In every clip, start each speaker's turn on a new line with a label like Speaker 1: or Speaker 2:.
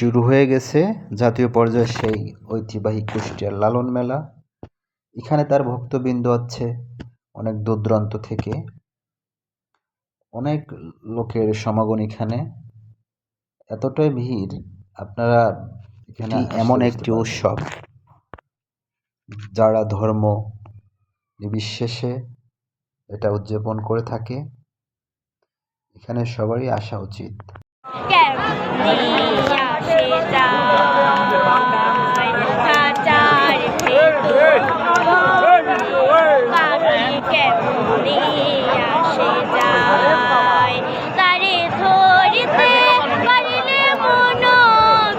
Speaker 1: শুরু হয়ে গেছে জাতীয় পর্যায়ে সেই ঐতিহ্যবাহী কুষ্টিয়ার লালন মেলা। এখানে তার ভক্তবৃন্দ আছে অনেক দূর দূরান্ত থেকে। অনেক লোকের সমাগম এখানে। এতটাই ভিড় আপনারা এখানে এমন একটি উৎসব? যারা ধর্ম নির্বিশেষে এটা উদযাপন করে থাকে এখানে সবারই আসা উচিত।
Speaker 2: যায় তারে ধরতে পারিলে মন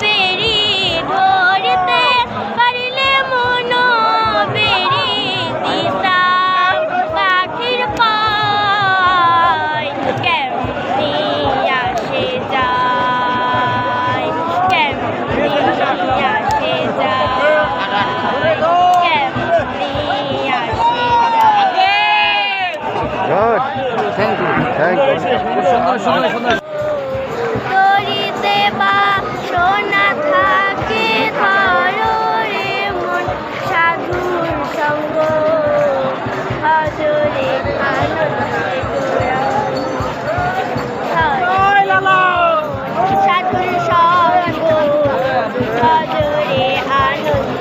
Speaker 2: বেরি ধরতে পারিলে মন বেরি দিশা পাখির পায়। কেমনি আসে যায় কেমনি আসে যায় যায়।
Speaker 1: Good thank you thank you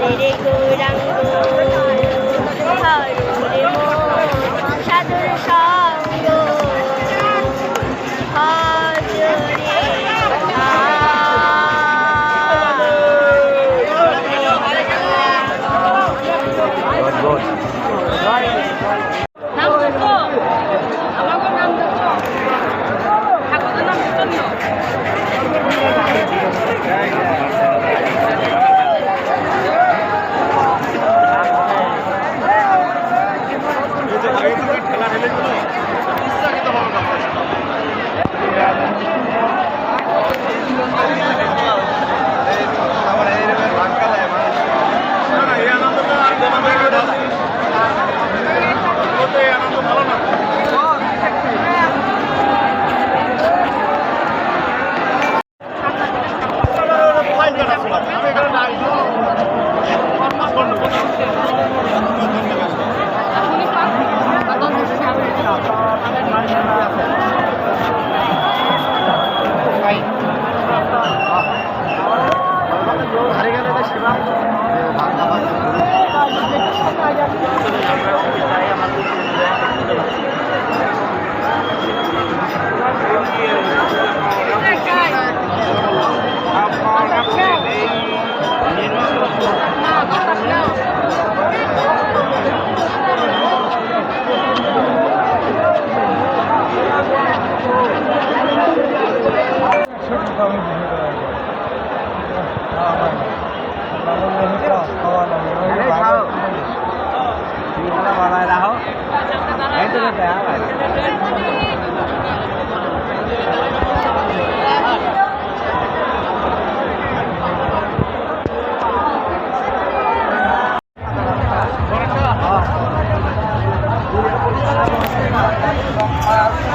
Speaker 2: তরিতে Thank you.
Speaker 1: Good good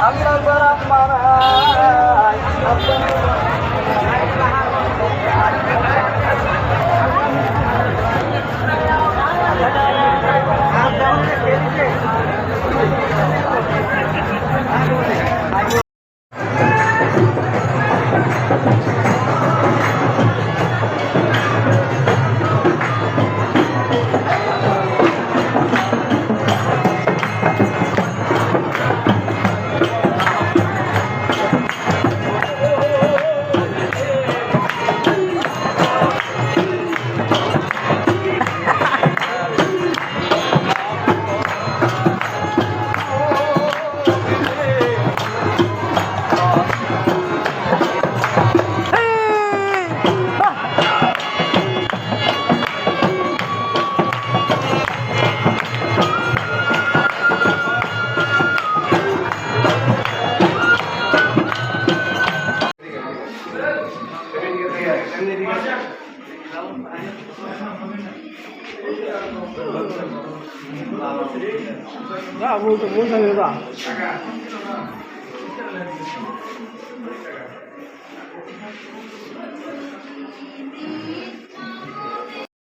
Speaker 3: Allah না বলতো বলতে দাদা Thank.